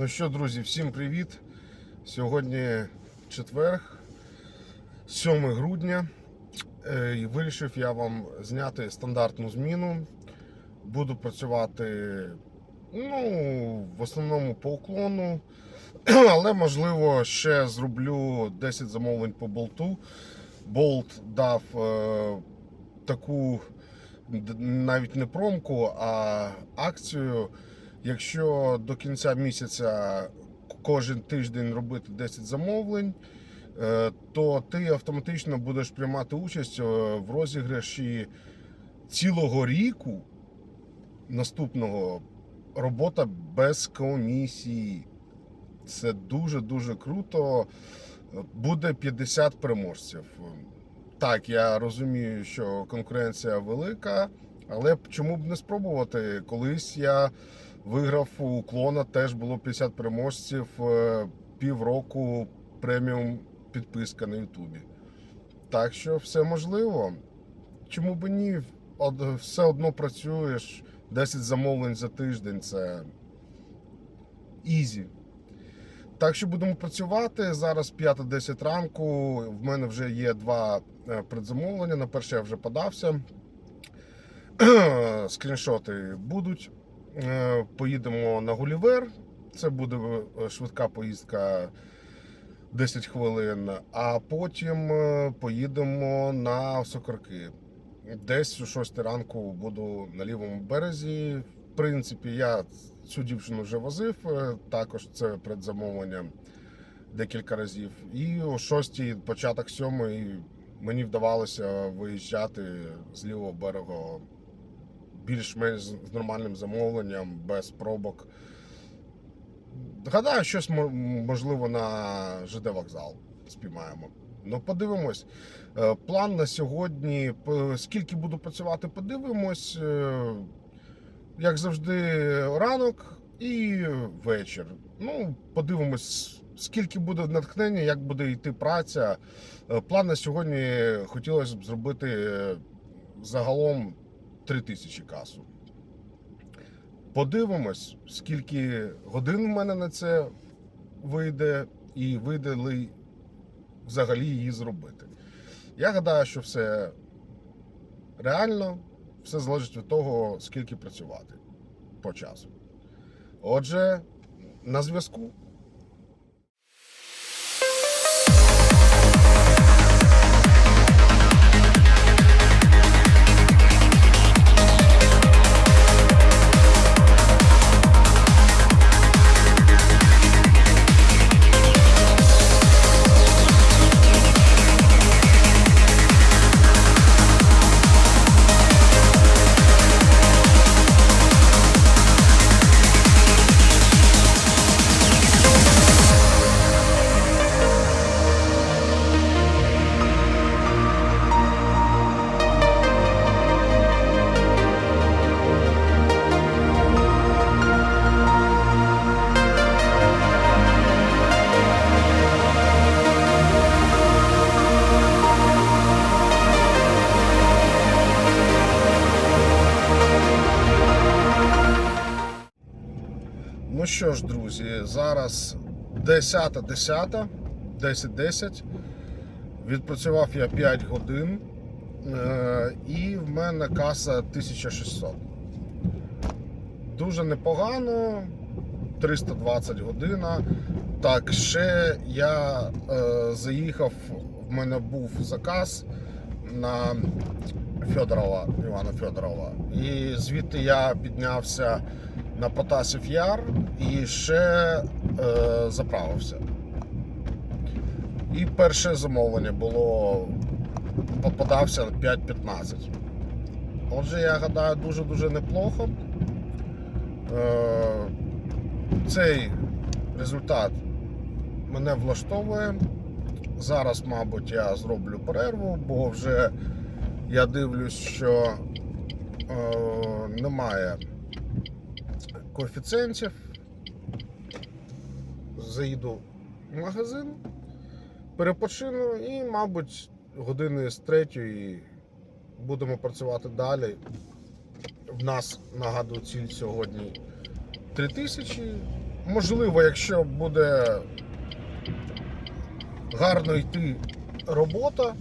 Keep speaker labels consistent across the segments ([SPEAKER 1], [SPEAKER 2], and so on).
[SPEAKER 1] Ну що, друзі, всім привіт! Сьогодні четверг, 7 грудня. Е, І вирішив я вам зняти стандартну зміну. Буду працювати ну, в основному по уклону, але можливо ще зроблю 10 замовлень по болту. Болт дав е, таку навіть не промку, а акцію. Якщо до кінця місяця кожен тиждень робити 10 замовлень, е, то ти автоматично будеш приймати участь е, в розіграші цілого ріку наступного робота без комісії. Це дуже-дуже круто. Буде 50 переможців. Так, я розумію, що конкуренція велика, але чому б не спробувати? Колись я виграв у уклона, теж було 50 переможців, е, півроку преміум підписка на Ютубі. Так що все можливо. Чому б ні? Все одно працюєш. 10 замовлень за тиждень це ізі. Так що будемо працювати. Зараз 5-10 ранку. В мене вже є два е, предзамовлення. На перше я вже подався. Скріншоти будуть. Е, Поїдемо на Гулівер. Це буде е, швидка поїздка 10 хвилин. А потім е, поїдемо на Сокорки. Десь о 6 ранку буду на лівому березі. В принципі, я цю дівчину вже возив. Також це предзамовлення декілька разів. І о 6 початок 7 мені вдавалося виїжджати з лівого берега більш-менш з нормальним замовленням, без пробок. Гадаю, щось можливо на ЖД вокзал спіймаємо. Ну, подивимось. Е, план на сьогодні, скільки буду працювати, подивимось. Е, як завжди, ранок і вечір. Ну, подивимось, скільки буде натхнення, як буде йти праця. Е, план на сьогодні хотілося б зробити загалом 3 тисячі касу. Подивимось, скільки годин в мене на це вийде, і вийде ли взагалі її зробити. Я гадаю, що все реально, все залежить від того, скільки працювати по часу. Отже, на зв'язку. Що ж, друзі, зараз 10.10, 10, 10.10. Відпрацював я 5 годин. е, І в мене каса 1600. Дуже непогано. 320 година. Так, ще я е, заїхав, в мене був заказ на Федорова, Івана Федорова. І звідти я піднявся на Потасів Яр і ще е, заправився. І перше замовлення було попадався 5.15. Отже, я гадаю, дуже-дуже неплохо. Е, цей результат мене влаштовує. Зараз, мабуть, я зроблю перерву, бо вже я дивлюсь, що е, немає коефіцієнтів. Заїду в магазин, перепочину і, мабуть, години з третьої будемо працювати далі. В нас, нагадую, ціль сьогодні 3000. можливо, якщо буде гарно йти робота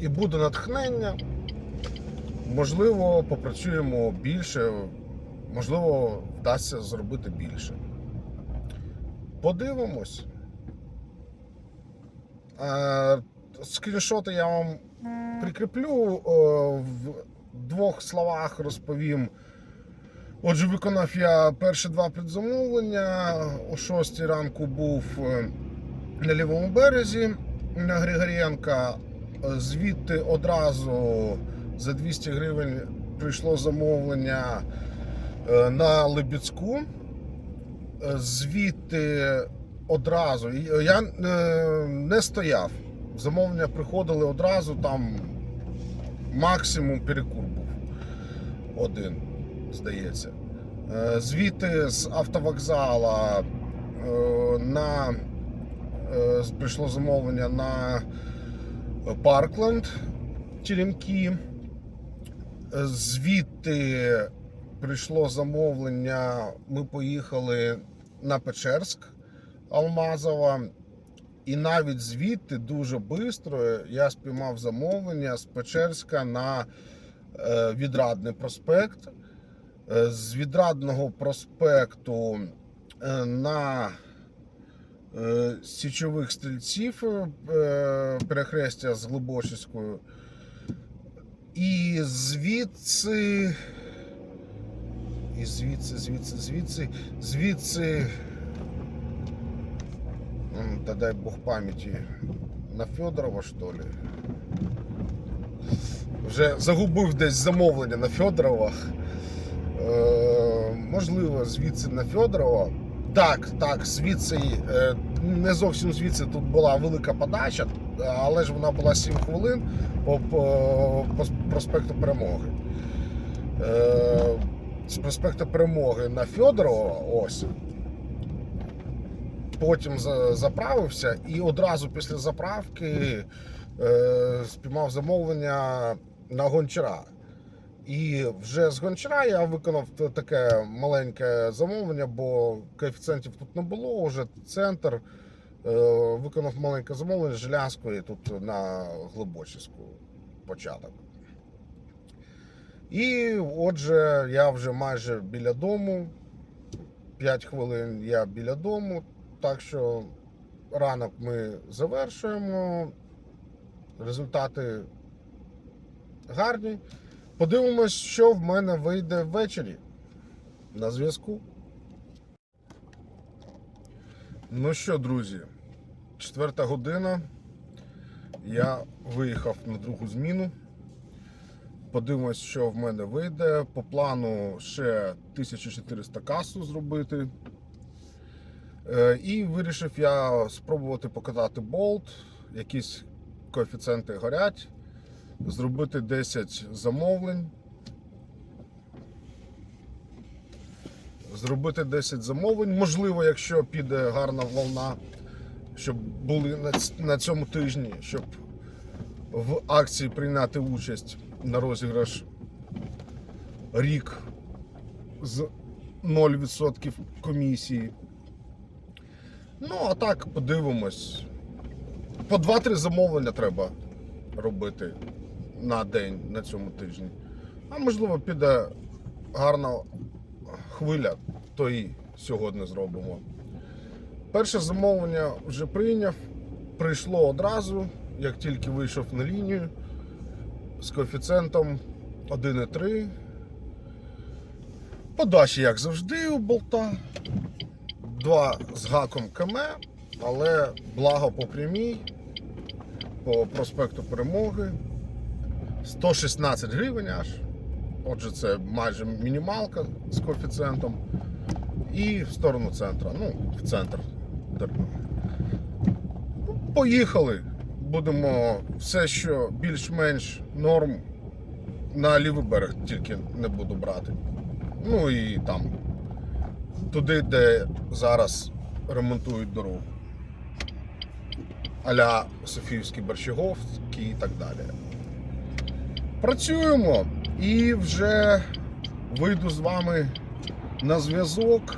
[SPEAKER 1] і буде натхнення, можливо, попрацюємо більше, можливо, вдасться зробити більше. Подивимось. Е, Скріншоти я вам прикріплю. е, В двох словах розповім. Отже, виконав я перші два предзамовлення. О 6 ранку був е, на лівому березі на Григорієнка. Е, Звідти одразу за 200 гривень прийшло замовлення на Лебідську. Е, Звідти одразу. Я е, не стояв. Замовлення приходили одразу, там максимум перекур був один, здається. Е, Звідти з автовокзала е, на, е, прийшло замовлення на Паркленд Теремки. Е, Звідти прийшло замовлення. Ми поїхали на Печерськ Алмазова. І навіть звідти дуже швидко я спіймав замовлення з Печерська на е, Відрадний проспект. Е, З Відрадного проспекту е, на Січових стрільців перехрестя з Глибочицькою. І звідси. І звідси, звідси, звідси, звідси. Да дай бог памяти. На Федорова, що ли? Вже загубив десь замовлення на Федоровах. Е, можливо, звідси на Федорова. Так, так, звідси, е, не зовсім звідси тут була велика подача, але ж вона була 7 хвилин по, по, по проспекту Перемоги. Е, з проспекту Перемоги на Федорова, ось. Потім заправився і одразу після заправки е, спіймав замовлення на гончара. І вже з гончара я виконав таке маленьке замовлення, бо коефіцієнтів тут не було. Вже центр е, виконав маленьке замовлення з Жилянської тут на Глибочицьку початок. І отже, я вже майже біля дому. 5 хвилин я біля дому. Так що ранок ми завершуємо. Результати гарні. Подивимось, що в мене вийде ввечері. На зв'язку. Ну що, друзі, четверта година. Я виїхав на другу зміну. Подивимось, що в мене вийде. По плану ще 1400 касу зробити. Е, І вирішив я спробувати покатати болт, якісь коефіцієнти горять, зробити 10 замовлень. Зробити 10 замовлень. Можливо, якщо піде гарна волна, щоб були на цьому тижні, щоб в акції прийняти участь на розіграш рік з 0% комісії. Ну, а так подивимось. По 2-3 замовлення треба робити на день на цьому тижні. А можливо, піде гарна хвиля, то і сьогодні зробимо. Перше замовлення вже прийняв. Прийшло одразу, як тільки вийшов на лінію з коефіцієнтом 1,3. Подачі, як завжди, у болта. Два з гаком КМ, але благо по прямій, по проспекту Перемоги. 116 гривень аж. Отже, це майже мінімалка з коефіцієнтом. І в сторону центра. Ну, в центр. Ну, Поїхали. Будемо все, що більш-менш норм на лівий берег тільки не буду брати. Ну і там туди, де зараз ремонтують дорогу. Аля Софіївський Борщаговський і так далі. Працюємо і вже вийду з вами на зв'язок.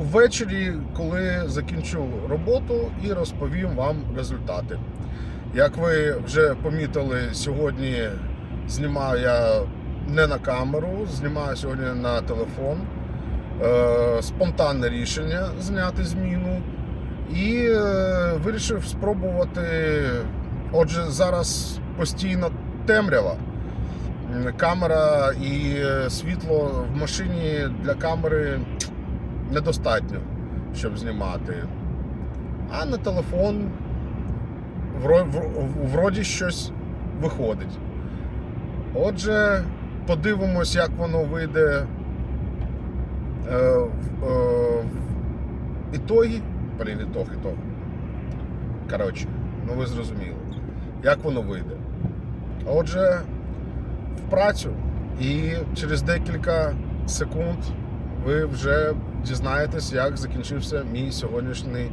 [SPEAKER 1] Ввечері, коли закінчу роботу і розповім вам результати. Як ви вже помітили, сьогодні знімаю я не на камеру, знімаю сьогодні на телефон. Е, спонтанне рішення зняти зміну. І е, вирішив спробувати. Отже, зараз постійно темрява. Камера і е, світло в машині для камери недостатньо, щоб знімати. А на телефон вро- вро- вроді щось виходить. Отже, подивимось, як воно вийде е, е, в ітогі. Блін, ітог, ітог. Коротше, ну ви зрозуміли, як воно вийде. Отже, в працю і через декілька секунд ви вже дізнаєтесь, як закінчився мій сьогоднішній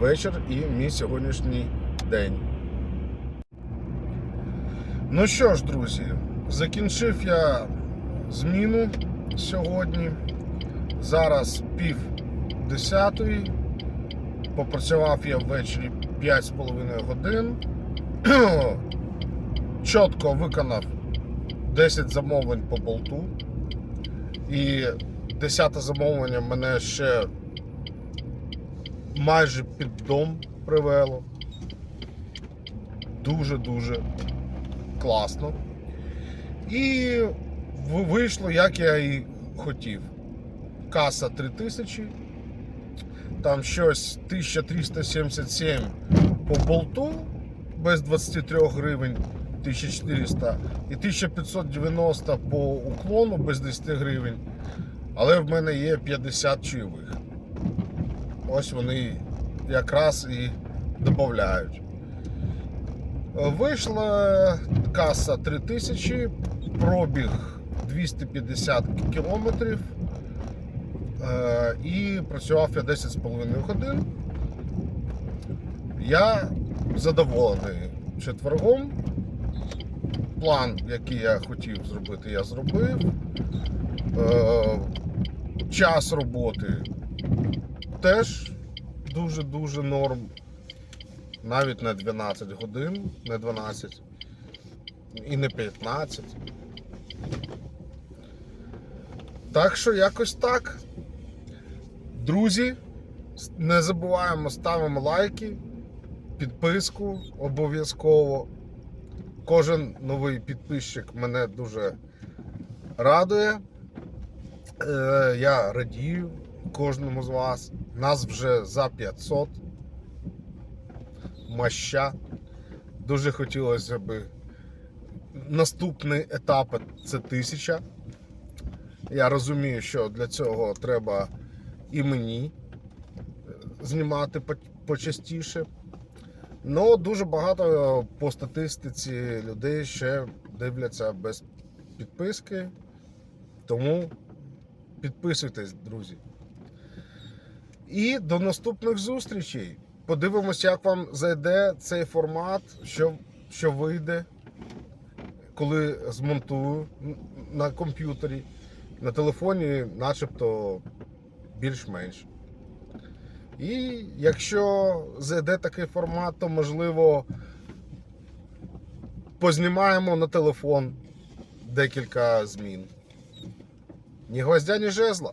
[SPEAKER 1] вечір і мій сьогоднішній день. Ну що ж, друзі, закінчив я зміну сьогодні. Зараз пів десятої. Попрацював я ввечері 5,5 годин. Чітко виконав 10 замовлень по болту. І 10 замовлення мене ще майже під дом привело. Дуже-дуже класно. І вийшло, як я і хотів. Каса 3000, там щось 1377 по болту без 23 гривень 1400 і 1590 по уклону без 10 гривень. Але в мене є 50 чайових. Ось вони якраз і додають. Вийшла каса 3000, пробіг 250 кілометрів. Е, І працював я 10,5 годин. Я задоволений четвергом. План, який я хотів зробити, я зробив. Час роботи теж дуже-дуже норм. Навіть не 12 годин, не 12 і не 15. Так що якось так. Друзі, не забуваємо, ставимо лайки, підписку обов'язково. Кожен новий підписчик мене дуже радує. Е, Я радію кожному з вас. Нас вже за 500. Маща. Дуже хотілося б. Наступний етап це тисяча. Я розумію, що для цього треба і мені знімати почастіше. Ну, дуже багато по статистиці людей ще дивляться без підписки. Тому підписуйтесь, друзі. І до наступних зустрічей. Подивимось, як вам зайде цей формат, що, що вийде, коли змонтую на комп'ютері. На телефоні, начебто, більш-менш. І якщо зайде такий формат, то можливо познімаємо на телефон декілька змін. Ні гвоздя, ні жезла.